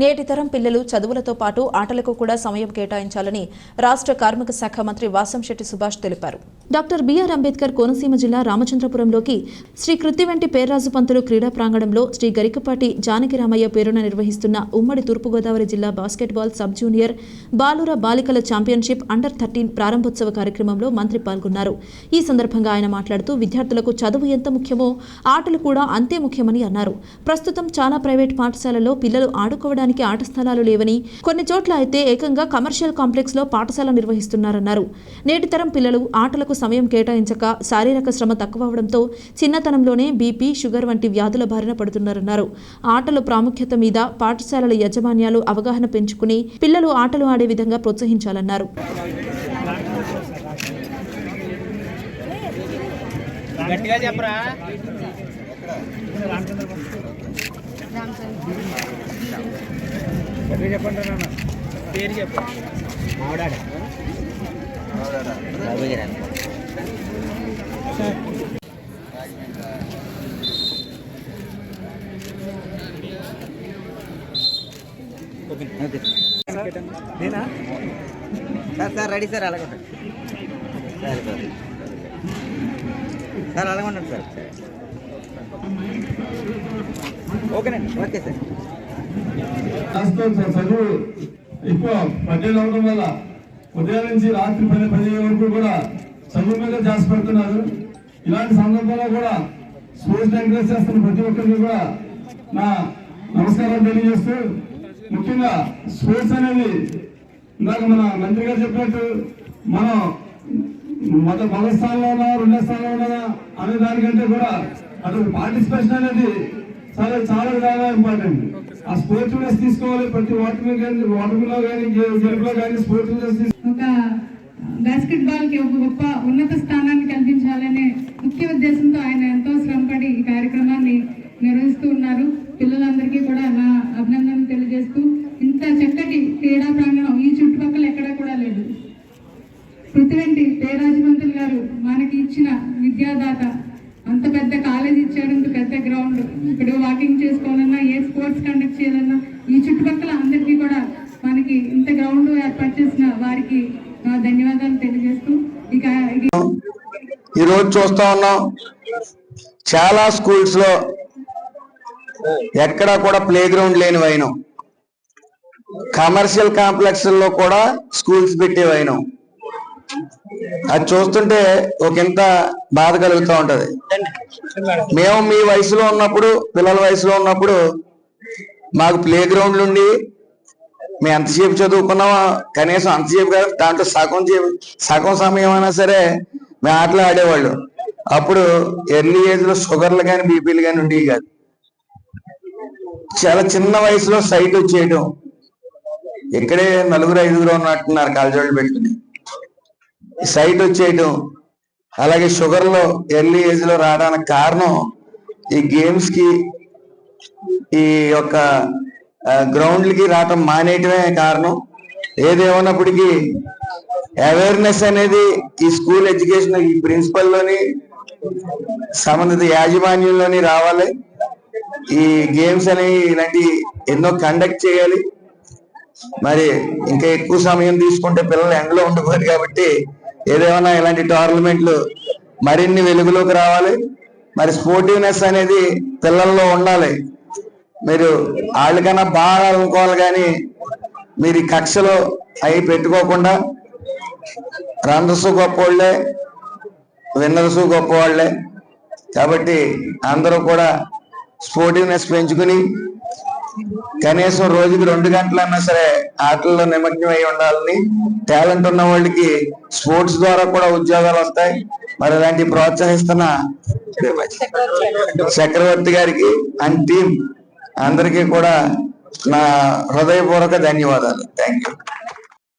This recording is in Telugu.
నేటి తరం పిల్లలు చదువులతో పాటు ఆటలకు కూడా సమయం కేటాయించాలని రాష్ట్ర కార్మిక శాఖ మంత్రి వాసంశెట్టి సుభాష్ తెలిపారు. డాక్టర్ బిఆర్ అంబేద్కర్ కోనసీమ జిల్లా రామచంద్రపురంలోకి శ్రీ కృత్తివెంటి పేర్రాజు పంతులు క్రీడా ప్రాంగణంలో శ్రీ గరికపాటి జానకిరామయ్య పేరున నిర్వహిస్తున్న ఉమ్మడి తూర్పుగోదావరి జిల్లా బాస్కెట్బాల్ సబ్ జూనియర్ బాలుర బాలికల ఛాంపియన్షిప్ అండర్ థర్టీన్ ప్రారంభోత్సవ కార్యక్రమంలో మంత్రి పాల్గొన్నారు. ఈ సందర్భంగా ఆయన మాట్లాడుతూ విద్యార్థులకు చదువు ఎంత ముఖ్యమో ఆటలు కూడా అంతే ముఖ్యమని అన్నారు. ప్రస్తుతం చాలా ప్రైవేట్ పాఠశాలలో పిల్లలు ఆడుకోవడానికి ఆట స్థలాలు లేవని కొన్ని చోట్ల అయితే ఏకంగా కమర్షియల్ కాంప్లెక్స్లో పాఠశాల నిర్వహిస్తున్నారన్నారు. నేటి తరం పిల్లలు ఆటలకు సమయం కేటాయించక శారీరక శ్రమ తక్కువ అవడంతో చిన్నతనంలోనే బీపీ షుగర్ వంటి వ్యాధుల బారిన పడుతున్నారన్నారు. ఆటల ప్రాముఖ్యత మీద పాఠశాలల యాజమాన్యాలు అవగాహన పెంచుకుని పిల్లలు ఆటలు ఆడే విధంగా ప్రోత్సహించాలన్నారు. గట్టిగా చెప్పరా? గట్టిగా చెప్పండి నాన్న పేరు చెప్పు మావిడాడ నేనా సార్ సార్ రెడీ సార్ అలాగే ఉండండి సరే సార్ సార్ అలాగే ఉండండి సార్ ఓకేనండి ఓకే సార్ రాష్ట్రం చదువు ఎక్కువ పట్టేలు అవడం వల్ల ఉదయం నుంచి రాత్రి పది పది వరకు కూడా చదువు మీద జాస్ పెడుతున్నారు. ఇలాంటి సందర్భంలో కూడా స్పోర్ట్స్ ఎంకరేజ్ చేస్తున్న ప్రతి ఒక్కరికి కూడా నా నమస్కారం తెలియజేస్తూ ముఖ్యంగా స్పోర్ట్స్ అనేది ఇందాక మన మంత్రి గారు చెప్పినట్టు మనం మత మొదటి స్థానంలో ఉన్నా రెండో స్థానంలో ఉన్నా అనే దానికంటే కూడా అటు పార్టిసిపేషన్ అనేది చాలా చాలా చాలా ఇంపార్టెంట్ ఆ స్పోర్ట్స్ డ్రెస్ తీసుకోవాలి ప్రతి వాటర్ కానీ ఓటమిలో కానీ గెలుపులో కానీ స్పోర్ట్స్ డ్రెస్ ఒక బాస్కెట్ బాల్కి ఒక గొప్ప ఉన్నత స్థానాన్ని కల్పించాలనే ముఖ్య ఉద్దేశంతో ఆయన ఎంతో శ్రమపడి ఈ కార్యక్రమాన్ని నిర్వహిస్తూ ఉన్నారు. పిల్లలందరికీ కూడా నా అభినందన తెలియజేస్తూ ఇంత చక్కటి క్రీడా ప్రాంగణం ఈ చుట్టుపక్కల ఎక్కడా కూడా లేదు. పృథ్వెంటి పేరాజమంతులు గారు మనకి ఇచ్చిన విద్యాదాత కాలేజ్ పెద్ద గ్రౌండ్ ఇప్పుడు వాకింగ్ చేసుకోవాలన్నా ఏ స్పోర్ట్స్ కండక్ట్ చేయాలన్నా ఈ చుట్టుపక్కల అందరికీ కూడా మనకి ఇంత గ్రౌండ్ ఏర్పాటు చేసిన వారికి ధన్యవాదాలు తెలియజేస్తూ ఇక ఈరోజు ఈ రోజు చూస్తా ఉన్నాం చాలా స్కూల్స్లో ఎక్కడా కూడా ప్లే గ్రౌండ్ లేని వైనం. కమర్షియల్ కాంప్లెక్స్లో కూడా స్కూల్స్ పెట్టే వైనం. అది చూస్తుంటే ఒక ఇంత బాధ కలుగుతూ ఉంటది. మేము మీ వయసులో ఉన్నప్పుడు పిల్లల వయసులో ఉన్నప్పుడు మాకు ప్లే గ్రౌండ్లు ఉండి మేము ఎంతసేపు చదువుకున్నామో కనీసం అంతసేపు కాదు దాంట్లో సగం సగం సమయం అయినా సరే మేము ఆటలు ఆడేవాళ్ళు. అప్పుడు ఎర్లీ ఏజ్లో షుగర్లు కానీ బీపీలు కానీ ఉండేవి కాదు. చాలా చిన్న వయసులో సైట్ వచ్చేయడం ఇక్కడే నలుగురు ఐదుగురు ఉన్నట్టున్నారు కాలజోళ్ళు పెట్టుకుని. సైట్ వచ్చేయటం. అలాగే షుగర్లో ఎర్లీ ఏజ్లో రావడానికి కారణం ఈ గేమ్స్కి ఈ యొక్క గ్రౌండ్లకి రావటం మానేయటమే కారణం. ఏదేమన్నప్పటికీ అవేర్నెస్ అనేది ఈ స్కూల్ ఎడ్యుకేషన్ ఈ ప్రిన్సిపల్లోని సంబంధిత యాజమాన్యంలోని రావాలి. ఈ గేమ్స్ అనేవి ఇలాంటి ఎన్నో కండక్ట్ చేయాలి. మరి ఇంకా ఎక్కువ సమయం తీసుకుంటే పిల్లలు ఎండలో ఉండిపోయారు కాబట్టి ఏదేమన్నా ఇలాంటి టోర్నమెంట్లు మరిన్ని వెలుగులోకి రావాలి? మరి స్పోర్టివ్నెస్ అనేది పిల్లల్లో ఉండాలి. మీరు వాళ్ళకన్నా బాగా అనుకోవాలి కానీ మీరు ఈ కక్షలో అవి పెట్టుకోకుండా రన్నర్స్ గొప్పవాళ్ళే విన్నర్స్ గొప్ప వాళ్ళే. కాబట్టి అందరూ కూడా స్పోర్టివ్నెస్ పెంచుకుని కనీసం రోజుకి రెండు గంటలన్నా సరే ఆటల్లో నిమగ్నం అయి ఉండాలని టాలెంట్ ఉన్న వాళ్ళకి స్పోర్ట్స్ ద్వారా కూడా ఉద్యోగాలు వస్తాయి. మరి ఇలాంటి ప్రోత్సహిస్తున్న చక్రవర్తి గారికి అండ్ టీం అందరికీ కూడా నా హృదయపూర్వక ధన్యవాదాలు. Thank you